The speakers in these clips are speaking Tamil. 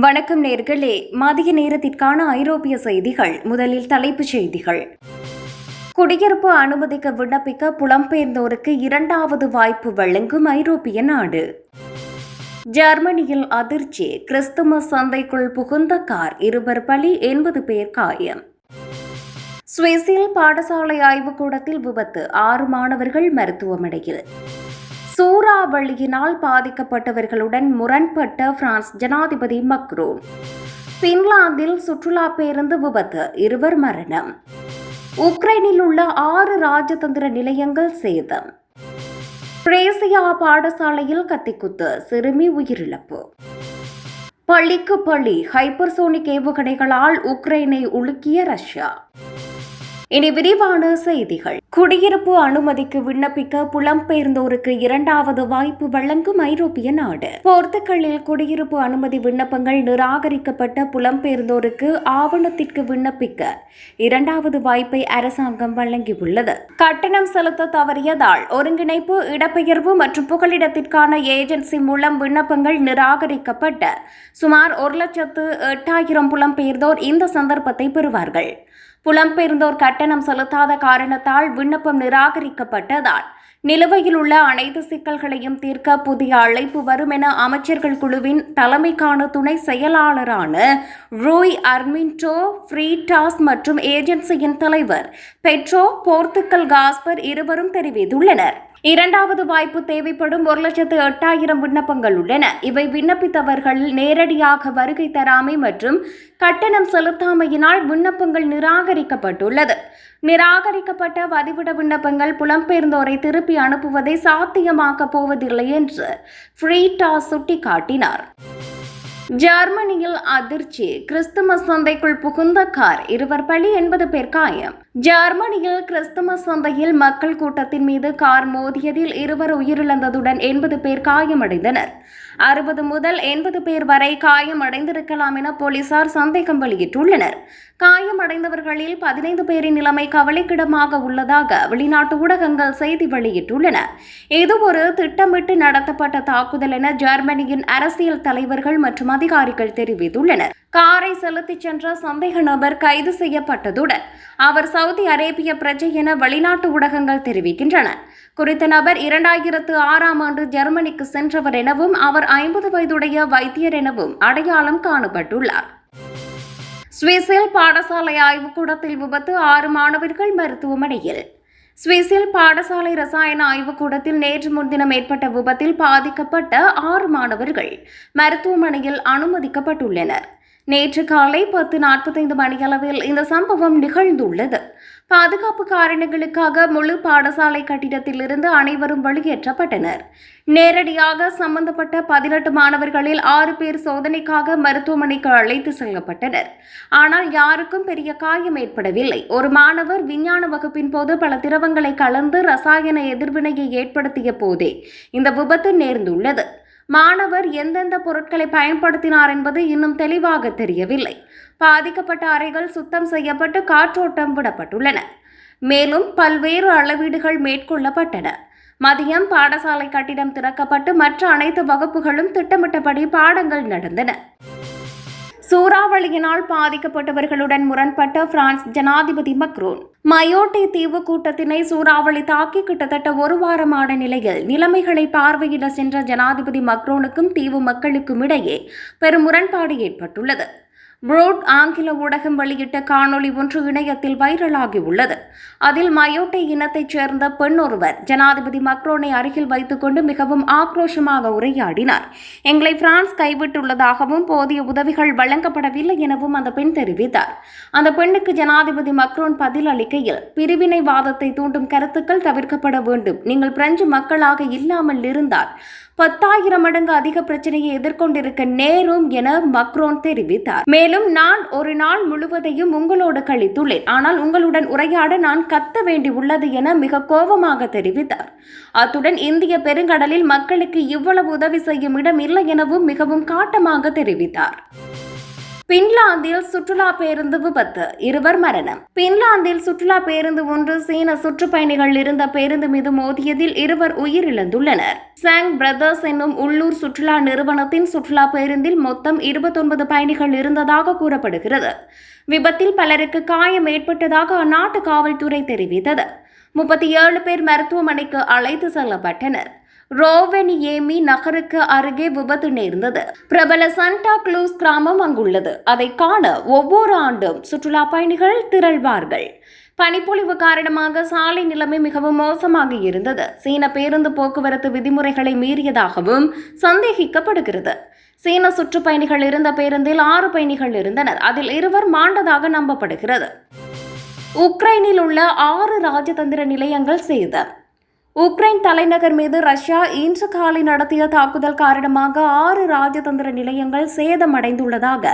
வணக்கம் நேர்களே. மதிய நேரத்திற்கான ஐரோப்பிய செய்திகள். முதலில் தலைப்புச் செய்திகள். குடியிருப்பு அனுமதிக்க விண்ணப்பிக்க புலம்பெயர்ந்தோருக்கு இரண்டாவது வாய்ப்பு வழங்கும் ஐரோப்பிய நாடு. ஜெர்மனியில் அதிர்ச்சி. கிறிஸ்துமஸ் சந்தைக்குள் புகுந்த கார். இருவர் பலி எண்பது பேர் காயம். சுவிஸில் பாடசாலை ஆய்வுக்கூடத்தில் விபத்து. ஆறு மாணவர்கள் மருத்துவமனையில். சூறாவளியினால் பாதிக்கப்பட்டவர்களுடன் முரண்பட்ட பிரான்ஸ் ஜனாதிபதி மக்ரோன் பின்லாந்தில் சுற்றுலா பேருந்து விபத்து இருவர் மரணம். உக்ரைனில் உள்ள ஆறு ராஜதந்திர நிலையங்கள் சேதம். பிரேசியா பாடசாலையில் கத்திக்குத்து சிறுமி உயிரிழப்பு. பள்ளிக்கு பள்ளி ஹைப்பர்சோனிக் ஏவுகணைகளால் உக்ரைனை உலுக்கிய ரஷ்யா. இனி விரிவான செய்திகள். குடியிருப்பு அனுமதிக்கு விண்ணப்பிக்க புலம்பெயர்ந்தோருக்கு இரண்டாவது வாய்ப்பு வழங்கும் ஐரோப்பிய நாடு. போர்த்துக்கல்லில் குடியிருப்பு அனுமதி விண்ணப்பங்கள் நிராகரிக்கப்பட்ட புலம்பெயர்ந்தோருக்கு ஆவணத்திற்கு விண்ணப்பிக்க இரண்டாவது வாய்ப்பை அரசாங்கம் வழங்கியுள்ளது. கட்டணம் செலுத்த தவறியதால் ஒருங்கிணைப்பு இடப்பெயர்வு மற்றும் புகலிடத்திற்கான ஏஜென்சி மூலம் விண்ணப்பங்கள் நிராகரிக்கப்பட்ட சுமார் ஒரு லட்சத்து எட்டாயிரம் புலம்பெயர்ந்தோர் இந்த சந்தர்ப்பத்தை பெறுவார்கள். புலம்பெயர்ந்தோர் கட்டணம் செலுத்தாத காரணத்தால் விண்ணப்பம் நிராகரிக்கப்பட்டதால் நிலுவையில் உள்ள அனைத்து சிக்கல்களையும் தீர்க்க புதிய அழைப்பு வரும் என அமைச்சர்கள் குழுவின் தலைமைக்கான துணை செயலாளரான ரூய் அர்மின்டோ ஃப்ரீடாஸ் மற்றும் ஏஜென்சியின் தலைவர் பெட்ரோ போர்த்துக்கல் காஸ்பர் இருவரும் தெரிவித்துள்ளனர். இரண்டாவது வாய்ப்பு தேவைப்படும் ஒரு லட்சத்து எட்டாயிரம் விண்ணப்பங்கள் உள்ளன. இவை விண்ணப்பித்தவர்கள் நேரடியாக வருகை தராமை மற்றும் கட்டணம் செலுத்தாமையினால் விண்ணப்பங்கள் நிராகரிக்கப்பட்டுள்ளது. நிராகரிக்கப்பட்ட வதிவிட விண்ணப்பங்கள் புலம்பெயர்ந்தோரை திருப்பி அனுப்புவதை சாத்தியமாக்கப் போவதில்லை என்று ஃப்ரீடா சுட்டிக்காட்டினார். ஜெர்மனியில் அதிர்ச்சி. கிறிஸ்துமஸ் சந்தைக்குள் புகுந்த கார். இருவர் பலி எண்பது பேர் காயம் ஜெர்மனியில் கிறிஸ்துமஸ் சந்தையில் மக்கள் கூட்டத்தின் மீது கார் மோதியதில் இருவர் உயிரிழந்ததுடன் எண்பது பேர் காயமடைந்தனர். அறுபது முதல் எண்பது பேர் வரை காயமடைந்திருக்கலாம் என போலீசார் சந்தேகம் வெளியிட்டுள்ளனர். காயமடைந்தவர்களில் பதினைந்து பேரின் நிலைமை கவலைக்கிடமாக உள்ளதாக வெளிநாட்டு ஊடகங்கள் செய்தி வெளியிட்டுள்ளன. இது ஒரு திட்டமிட்டு நடத்தப்பட்ட தாக்குதல் என ஜெர்மனியின் அரசியல் தலைவர்கள் மற்றும் அதிகாரிகள் தெரிவித்துள்ளனர். காரை செலுத்திச் சென்ற சந்தேக நபர் கைது செய்யப்பட்டதுடன் அவர் சவுதி அரேபிய பிரஜை என வெளிநாட்டு ஊடகங்கள் தெரிவிக்கின்றன. குறித்த நபர் இரண்டாயிரத்து ஆறாம் ஆண்டு ஜெர்மனிக்கு சென்றவர் எனவும் அவர் ஐம்பது வயதுடைய வைத்தியர் எனவும் அடையாளம் காணப்பட்டுள்ளார். சுவிஸில் பாடசாலை ஆய்வுக்கூடத்தில் விபத்து ஆறு மாணவர்கள் மருத்துவமனையில். சுவிஸில் பாடசாலை ரசாயன ஆய்வுக்கூடத்தில் நேற்று முன்தினம் ஏற்பட்ட விபத்தில் பாதிக்கப்பட்ட ஆறு மாணவர்கள் மருத்துவமனையில் அனுமதிக்கப்பட்டுள்ளனர். நேற்று காலை பத்து நாற்பத்தைந்து மணியளவில் இந்த சம்பவம் நிகழ்ந்துள்ளது. பாதுகாப்பு காரணங்களுக்காக முழு பாடசாலை கட்டிடத்திலிருந்து அனைவரும் வெளியேற்றப்பட்டனர். நேரடியாக சம்பந்தப்பட்ட பதினெட்டு மாணவர்களில் ஆறு பேர் சோதனைக்காக மருத்துவமனைக்கு அழைத்து செல்லப்பட்டனர். ஆனால் யாருக்கும் பெரிய காயம் ஏற்படவில்லை. ஒரு மாணவர் விஞ்ஞான வகுப்பின் போது பல திரவங்களை கலந்து ரசாயன எதிர்வினையை ஏற்படுத்திய போதே இந்த விபத்து நேர்ந்துள்ளது. மாணவர் எந்தெந்த பொருட்களை பயன்படுத்தினார் என்பது இன்னும் தெளிவாக தெரியவில்லை. பாதிக்கப்பட்ட அறைகள் சுத்தம் செய்யப்பட்டு காற்றோட்டம் விடப்பட்டுள்ளன. மேலும் பல்வேறு அளவீடுகள் மேற்கொள்ளப்பட்டன. மதியம் பாடசாலை கட்டிடம் திறக்கப்பட்டு மற்ற அனைத்து வகுப்புகளும் திட்டமிட்டபடி பாடங்கள் நடந்தன. சூறாவளியினால் பாதிக்கப்பட்டவர்களுடன் முரண்பட்ட பிரான்ஸ் ஜனாதிபதி மக்ரோன். மயோட்டே தீவு கூட்டத்தினை சூறாவளி தாக்கி கிட்டத்தட்ட ஒரு வாரமான நிலையில் நிலைமைகளை பார்வையிட சென்ற ஜனாதிபதி மக்ரோனுக்கும் தீவு மக்களுக்கும் இடையே பெரும் முரண்பாடு ஏற்பட்டுள்ளது. புரோட் ஆங்கில ஊடகம் வெளியிட்ட காணொளி ஒன்று இணையத்தில் வைரலாகியுள்ளது. அதில் மயோட்டை இனத்தைச் சேர்ந்த பெண் ஒருவர் ஜனாதிபதி மக்ரோனை அருகில் வைத்துக்கொண்டு மிகவும் ஆக்ரோஷமாக உரையாடினார். எங்களை பிரான்ஸ் கைவிட்டுள்ளதாகவும் போதிய உதவிகள் வழங்கப்படவில்லை எனவும் அந்த பெண் தெரிவித்தார். அந்த பெண்ணுக்கு ஜனாதிபதி மக்ரோன் பதில் அளிக்கையில் பிரிவினைவாதத்தை தூண்டும் கருத்துக்கள் தவிர்க்கப்பட வேண்டும். நீங்கள் பிரெஞ்சு மக்களாக இல்லாமல் இருந்தால் பத்தாயிரம் மடங்கு அதிக பிரச்சனையை எதிர்கொண்டிருக்க நேரும் என மக்ரோன் தெரிவித்தார். மேலும் நான் ஒரு நாள் முழுவதையும் உங்களோடு கழித்துள்ளேன். ஆனால் உங்களுடன் உரையாட நான் கத்த வேண்டி உள்ளது என மிக கோபமாக தெரிவித்தார். அத்துடன் இந்திய பெருங்கடலில் மக்களுக்கு இவ்வளவு உதவி செய்யும் இடம் இல்லை எனவும் மிகவும் காட்டமாக தெரிவித்தார். பின்லாந்தில் சுற்றுலா பேருந்து விபத்து இருவர் மரணம். பின்லாந்தில் சுற்றுலா பேருந்து ஒன்று சீன சுற்றுப்பயணிகள் இருந்த பேருந்து மீது மோதியதில் இருவர் உயிரிழந்துள்ளனர். சாங் பிரதர்ஸ் என்னும் உள்ளூர் சுற்றுலா நிறுவனத்தின் சுற்றுலா பேருந்தில் மொத்தம் இருபத்தொன்பது பயணிகள் இருந்ததாக கூறப்படுகிறது. விபத்தில் பலருக்கு காயம் ஏற்பட்டதாக அந்நாட்டு காவல்துறை தெரிவித்தது. முப்பத்தி ஏழு பேர் மருத்துவமனைக்கு அழைத்து செல்லப்பட்டனர். ரோவெனியேமி நகருக்கு அருகே விபத்து நேர்ந்தது. பிரபல சண்டா க்ளூஸ் கிராமம் அங்குள்ளது. அதை காண ஒவ்வொரு ஆண்டும் சுற்றுலா பயணிகள் திரள்வார்கள். பனிப்பொழிவு காரணமாக சாலை நிலைமை மிகவும் மோசமாக இருந்தது. சீன பேருந்து போக்குவரத்து விதிமுறைகளை மீறியதாகவும் சந்தேகிக்கப்படுகிறது. சீன சுற்றுப்பயணிகள் இருந்த பேருந்தில் ஆறு பயணிகள் இருந்தனர். அதில் இருவர் மாண்டதாக நம்பப்படுகிறது. உக்ரைனில் உள்ள ஆறு ராஜதந்திர நிலையங்கள் செய்த உக்ரைன் தலைநகர் மீது ரஷ்யா இன்று காலை நடத்திய தாக்குதல் காரணமாக ஆறு ராஜதந்திர நிலையங்கள் சேதமடைந்துள்ளதாக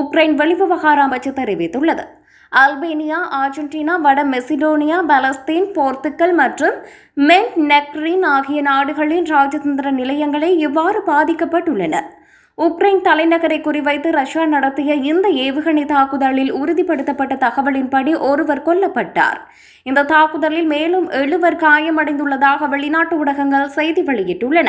உக்ரைன் வெளிவிவகார அமைச்சர் தெரிவித்துள்ளது. அல்பேனியா அர்ஜென்டினா வட மெசிடோனியா பலஸ்தீன் போர்த்துக்கல் மற்றும் மென்ட் நெக்ரின் ஆகிய நாடுகளின் ராஜதந்திர நிலையங்களே இவ்வாறு பாதிக்கப்பட்டுள்ளன. உக்ரைன் தலைநகரை குறிவைத்து ரஷ்யா நடத்திய இந்த ஏவுகணை தாக்குதலில் உறுதிப்படுத்தப்பட்ட தகவலின்படி ஒருவர் கொல்லப்பட்டார். இந்த தாக்குதலில் மேலும் எழுவர் காயமடைந்துள்ளதாக வெளிநாட்டு ஊடகங்கள் செய்தி வெளியிட்டுள்ளன.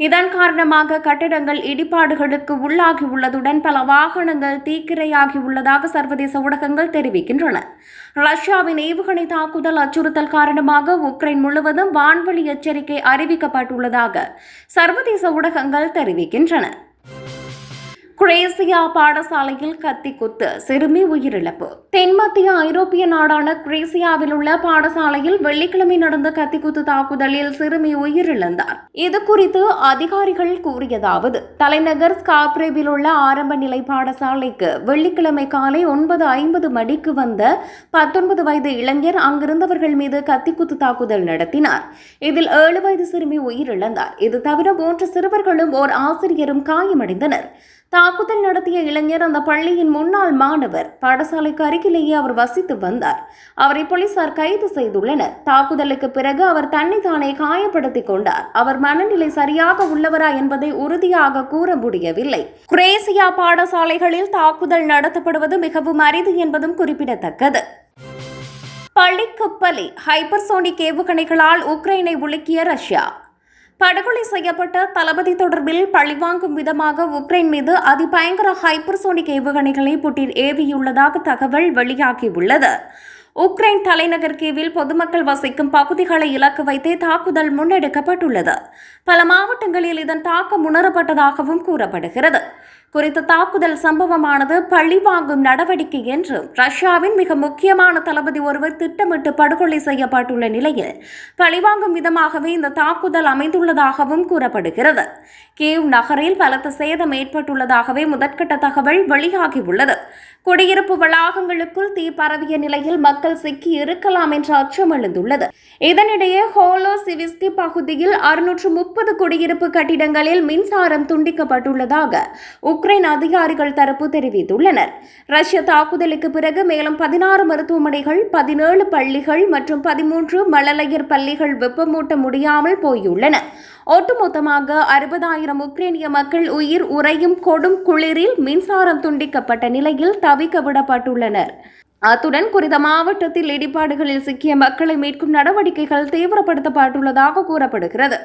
இதன் காரணமாக கட்டிடங்கள் இடிபாடுகளுக்கு உள்ளாகியுள்ளதுடன் பல வாகனங்கள் தீக்கிரையாகியுள்ளதாக சர்வதேச ஊடகங்கள் தெரிவிக்கின்றன. ரஷ்யாவின் ஏவுகணை தாக்குதல் அச்சுறுத்தல் காரணமாக உக்ரைன் முழுவதும் வான்வழி எச்சரிக்கை அறிவிக்கப்பட்டுள்ளதாக சர்வதேச ஊடகங்கள் தெரிவிக்கின்றன. குரேசியா பாடசாலையில் கத்தி குத்து சிறுமி உயிரிழப்பு. தென்மத்திய ஐரோப்பிய நாடான குரேசியாவில் உள்ள பாடசாலையில் வெள்ளிக்கிழமை நடந்த கத்திக்குத்து தாக்குதலில் சிறுமி உயிரிழந்தார். இது குறித்து அதிகாரிகள் கூறியதாவது தலைநகர் ஸ்காப்ரேவில் உள்ள ஆரம்ப நிலை பாடசாலைக்கு வெள்ளிக்கிழமை காலை ஒன்பது ஐம்பது மணிக்கு வந்த பத்தொன்பது வயது இளைஞர் அங்கிருந்தவர்கள் மீது கத்திக்குத்து தாக்குதல் நடத்தினார். இதில் ஏழு வயது சிறுமி உயிரிழந்தார். இது தவிர மூன்று சிறுவர்களும் ஓர் ஆசிரியரும் காயமடைந்தனர். தாக்குதல் நடத்திய இளைஞர் அந்த பள்ளியின் முன்னாள் மாணவர் பாடசாலைக்கு அருகிலேயே அவர் வசித்து வந்தார். அவரை போலீசார் கைது செய்துள்ளனர். தாக்குதலுக்கு பிறகு அவர் தன்னை தானே காயப்படுத்திக் கொண்டார். அவர் மனநிலை சரியாக உள்ளவரா என்பதை உறுதியாக கூற முடியவில்லை. குரேசியா பாடசாலைகளில் தாக்குதல் நடத்தப்படுவது மிகவும் அரிது என்பதும் குறிப்பிடத்தக்கது. பள்ளிக்கு பலி ஹைப்பர்சோனிக் ஏவுகணைகளால் உக்ரைனை உலுக்கிய ரஷ்யா. படுகொலை செய்யப்பட்ட தளபதி தொடர்பில் பழிவாங்கும் விதமாக உக்ரைன் மீது அதிபயங்கர ஹைப்பர்சோனிக் ஏவுகணைகளை புட்டின் ஏவியுள்ளதாக தகவல் வெளியாகியுள்ளது. உக்ரைன் தலைநகர் கீவில் பொதுமக்கள் வசிக்கும் பகுதிகளை இலக்கு வைத்தே தாக்குதல் முன்னெடுக்கப்பட்டுள்ளது. பல மாவட்டங்களில் இதன் தாக்கம் உணரப்பட்டதாகவும் கூறப்படுகிறது. குறித்த தாக்குதல் சம்பவமானது பழி வாங்கும் நடவடிக்கை என்றும் ரஷ்யாவின் மிக முக்கியமான தளபதி ஒருவர் திட்டமிட்டு படுகொலை செய்யப்பட்டுள்ள நிலையில் பழிவாங்கும் விதமாகவே இந்த தாக்குதல் அமைந்துள்ளதாகவும் கூறப்படுகிறது. கீவ் நகரில் பலத்த சேதம் ஏற்பட்டுள்ளதாகவே முதற்கட்ட தகவல் வெளியாகியுள்ளது. குடியிருப்பு வளாகங்களுக்குள் தீ பரவிய நிலையில் மக்கள் சிக்கி இருக்கலாம் என்ற அச்சம் எழுந்துள்ளது. இதனிடையே ஹோலோ சிவிஸ்கி பகுதியில் அறுநூற்று முப்பது குடியிருப்பு கட்டிடங்களில் மின்சாரம் துண்டிக்கப்பட்டுள்ளதாக உக்ரைன் அதிகாரிகள் தரப்பு தெரிவித்துள்ளனர். ரஷ்ய தாக்குதலுக்கு பிறகு மேலும் பதினாறு மருத்துவமனைகள் பதினேழு பள்ளிகள் மற்றும் பதிமூன்று மழலையர் பள்ளிகள் வெப்பமூட்ட முடியாமல் போயுள்ளன. ஒட்டுமொத்தமாக அறுபதாயிரம் உக்ரைனிய மக்கள் உயிர் உறையும் கொடும் குளிரில் மின்சாரம் துண்டிக்கப்பட்ட நிலையில் தவிக்க விடப்பட்டுள்ளனர். அத்துடன் குறித்த மாவட்டத்தில் இடிபாடுகளில் சிக்கிய மக்களை மீட்கும் நடவடிக்கைகள் தீவிரப்படுத்தப்பட்டுள்ளதாக கூறப்படுகிறது.